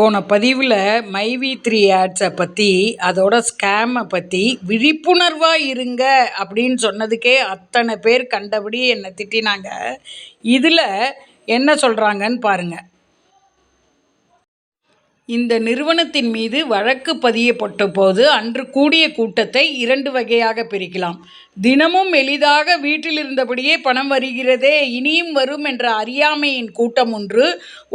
போன பதிவில் மைவி த்ரீ ஆட்ஸை பற்றி அதோட ஸ்கேமை பற்றி விழிப்புணர்வாக இருங்க அப்படின்னு சொன்னதுக்கே அத்தனை பேர் கண்டபடி என்னை திட்டினாங்க. இதில் என்ன சொல்கிறாங்கன்னு பாருங்கள் இந்த நிறுவனத்தின் மீது வழக்கு பதியப்பட்ட போது அன்று கூடிய கூட்டத்தை இரண்டு வகையாக பிரிக்கலாம். தினமும் எளிதாக வீட்டில் இருந்தபடியே பணம் வருகிறதே இனியும் வரும் என்ற அறியாமையின் கூட்டம் ஒன்று.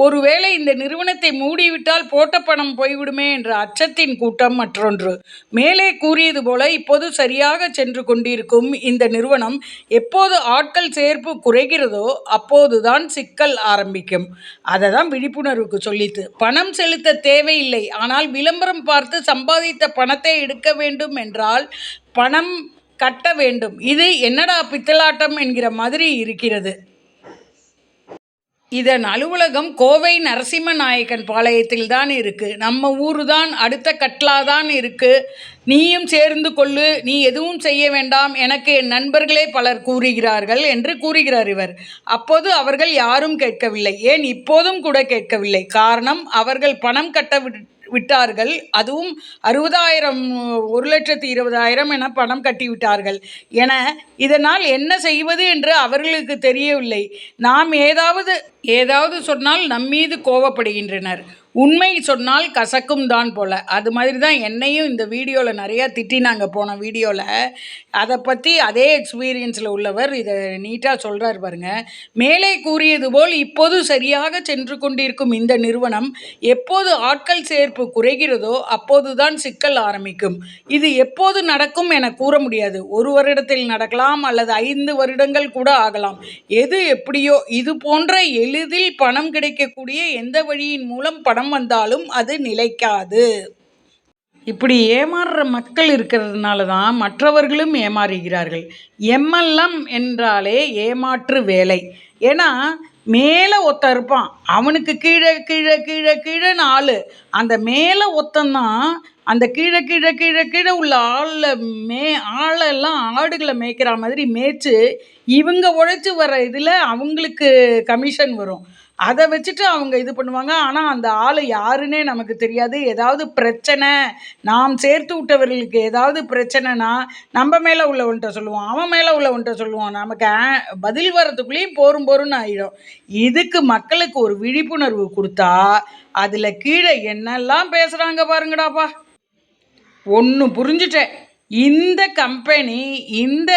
ஒருவேளை இந்த நிறுவனத்தை மூடிவிட்டால் போட்ட பணம் போய்விடுமே என்ற அச்சத்தின் கூட்டம் மற்றொன்று. மேலே கூறியது போல இப்போது சரியாக சென்று கொண்டிருக்கும் இந்த நிறுவனம் எப்போது ஆட்கள் சேர்ப்பு குறைகிறதோ அப்போதுதான் சிக்கல் ஆரம்பிக்கும். அதை தான் விழிப்புணர்வுக்கு சொல்லித்து பணம் செலுத்த தேவையில்லை. ஆனால் விளம்பரம் பார்த்து சம்பாதித்த பணத்தை எடுக்க வேண்டும் என்றால் பணம் கட்ட வேண்டும். இது என்னடா பித்தலாட்டம் என்கிற மாதிரி இருக்கிறது. இதன் அலுவலகம் கோவை நரசிம்ம நாயக்கன் பாளையத்தில் தான் இருக்குது நம்ம ஊர் தான் அடுத்த கட்லா தான் இருக்குது நீயும் சேர்ந்து கொள்ளு. நீ எதுவும் செய்ய வேண்டாம். எனக்கு என் நண்பர்களே பலர் கூறுகிறார்கள் என்று கூறுகிறார் இவர். அப்போது அவர்கள் யாரும் கேட்கவில்லை. ஏன் இப்போதும் கூட கேட்கவில்லை. காரணம் அவர்கள் பணம் கட்ட விட்டார்கள். அதுவும் அறுபதாயிரம் ஒரு லட்சத்தி இருபதாயிரம் என பணம் கட்டிவிட்டார்கள். என இதனால் என்ன செய்வது என்று அவர்களுக்கு தெரியவில்லை. நாம் ஏதாவது ஏதாவது சொன்னால் நம்மீது கோவப்படுகின்றனர். உண்மை சொன்னால் கசக்கும் தான் போல். அது மாதிரி தான் என்னையும் இந்த வீடியோவில் நிறையா திட்டினாங்க போன வீடியோவில் அதை பற்றி அதே எக்ஸ்பீரியன்ஸில் உள்ளவர் இதை நீட்டாக சொல்கிறார் பாருங்க. மேலே கூறியது போல் இப்போது சரியாக சென்று கொண்டிருக்கும் இந்த நிறுவனம் எப்போது ஆட்கள் சேர்ப்பு குறைகிறதோ அப்போது தான் சிக்கல் ஆரம்பிக்கும். இது எப்போது நடக்கும் என கூற முடியாது. ஒரு வருடத்தில் நடக்கலாம் அல்லது ஐந்து வருடங்கள் கூட ஆகலாம். எது எப்படியோ இது போன்ற எளிதில் பணம் கிடைக்கக்கூடிய எந்த வழியின் மூலம் பணம் பணம் வந்தாலும் அது நிலைக்காது. இப்படி ஏமாறுற மக்கள் இருக்கிறதுனால தான் மற்றவர்களும் ஏமாறுகிறார்கள். எம்எல்எம் என்றாலே ஏமாற்று வேலை. ஏன்னா மேலே ஒத்த இருப்பான். அவனுக்கு கீழே கீழே கீழே கீழேன்னு ஆள் அந்த மேலே ஒத்தந்தான் அந்த கீழே கீழே கீழே கீழே உள்ள ஆளில் மே ஆளெல்லாம் ஆடுகளை மேய்க்கிற மாதிரி மேய்ச்சி இவங்க உழைச்சி வர இதில் அவங்களுக்கு கமிஷன் வரும். அதை வச்சுட்டு அவங்க இது பண்ணுவாங்க. ஆனால் அந்த ஆள் யாருன்னே நமக்கு தெரியாது. ஏதாவது பிரச்சனை நாம் சேர்த்து விட்டவர்களுக்கு ஏதாவது பிரச்சனைனா நம்ம மேலே உள்ளவன்ட்ட சொல்லுவோம். அவன் மேலே உள்ளவன்ட்ட சொல்லுவோம் நமக்கு பதில் வர்றதுக்குள்ளேயும் போரும் போரும்னு ஆகிடும் இதுக்கு மக்களுக்கு ஒரு விழிப்புணர்வு கொடுத்தா அதில் கீழே என்னெல்லாம் பேசுகிறாங்க பாருங்கடாப்பா. ஒன்று புரிஞ்சுட்டேன். இந்த கம்பெனி இந்த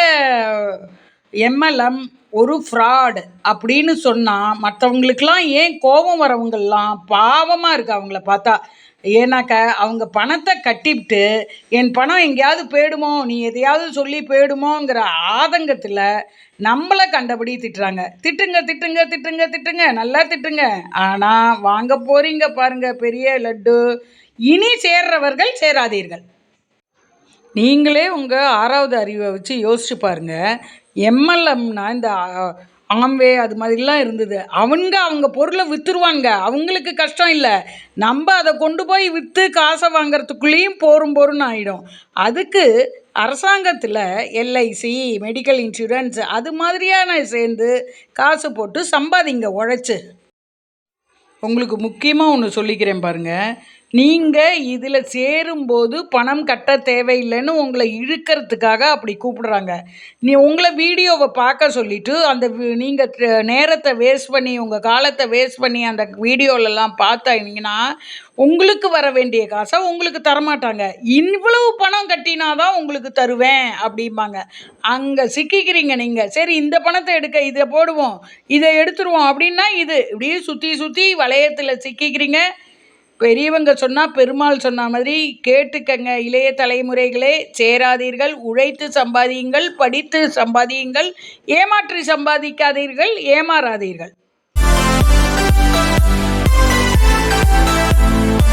எம்எல்எம் ஒரு ஃப்ராடு அப்படின்னு சொன்னால் மற்றவங்களுக்கெல்லாம் ஏன் கோபம் வரவங்கள்லாம் பாவமாக இருக்குது அவங்கள பார்த்தா? ஏன்னாக்க அவங்க பணத்தை கட்டிவிட்டு என் பணம் எங்கேயாவது போயிடுமோ? நீ எதையாவது சொல்லி போயிடுமோங்கிற ஆதங்கத்தில் நம்மளை கண்டபடி திட்டுறாங்க திட்டுங்க திட்டுங்க திட்டுங்க திட்டுங்க நல்லா திட்டுங்க. ஆனால் வாங்க போகிறீங்க பாருங்கள் பெரிய லட்டு. இனி சேர்றவர்கள் சேராதீர்கள். நீங்களே உங்கள் ஆறாவது அறிவை வச்சு யோசிச்சு பாருங்கள் எம்எல்எம்னா இந்த ஆம்வே அது மாதிரிலாம் இருந்தது. அவங்க அவங்க பொருளை விற்றுருவாங்க அவங்களுக்கு கஷ்டம் இல்லை. நம்ம அதை கொண்டு போய் விற்று காசை வாங்கிறதுக்குள்ளேயும் போரும் போரும்னு ஆகிடும் அதுக்கு அரசாங்கத்தில் எல்ஐசி மெடிக்கல் இன்சூரன்ஸ் அது மாதிரியான சேர்ந்து காசு போட்டு சம்பாதிங்க உழைச்சி. உங்களுக்கு முக்கியமாக ஒன்று சொல்லிக்கிறேன் பாருங்கள் நீங்கள் இதில் சேரும்போது பணம் கட்ட தேவையில்லைன்னு உங்களை இழுக்கிறதுக்காக அப்படி கூப்பிடுறாங்க. நீ உங்களை வீடியோவை பார்க்க சொல்லிவிட்டு அந்த நீங்கள் நேரத்தை வேஸ்ட் பண்ணி உங்கள் காலத்தை வேஸ்ட் பண்ணி அந்த வீடியோலலாம் பார்த்தீங்கன்னா உங்களுக்கு வர வேண்டிய காசை உங்களுக்கு தரமாட்டாங்க. இவ்வளவு பணம் கட்டினாதான் உங்களுக்கு தருவேன் அப்படிம்பாங்க. அங்கே சிக்கிக்கிறீங்க நீங்கள் சரி இந்த பணத்தை எடுக்க இதை போடுவோம் இதை எடுத்துருவோம் அப்படின்னா இது இப்படியே சுற்றி சுற்றி வளையத்தில் சிக்கிக்கிறீங்க. பெரியவங்க சொன்னால் பெருமாள் சொன்ன மாதிரி கேட்டுக்கங்க இளைய தலைமுறைகளே சேராதீர்கள் உழைத்து சம்பாதியுங்கள் படித்து சம்பாதியுங்கள் ஏமாற்றி சம்பாதிக்காதீர்கள் ஏமாறாதீர்கள்.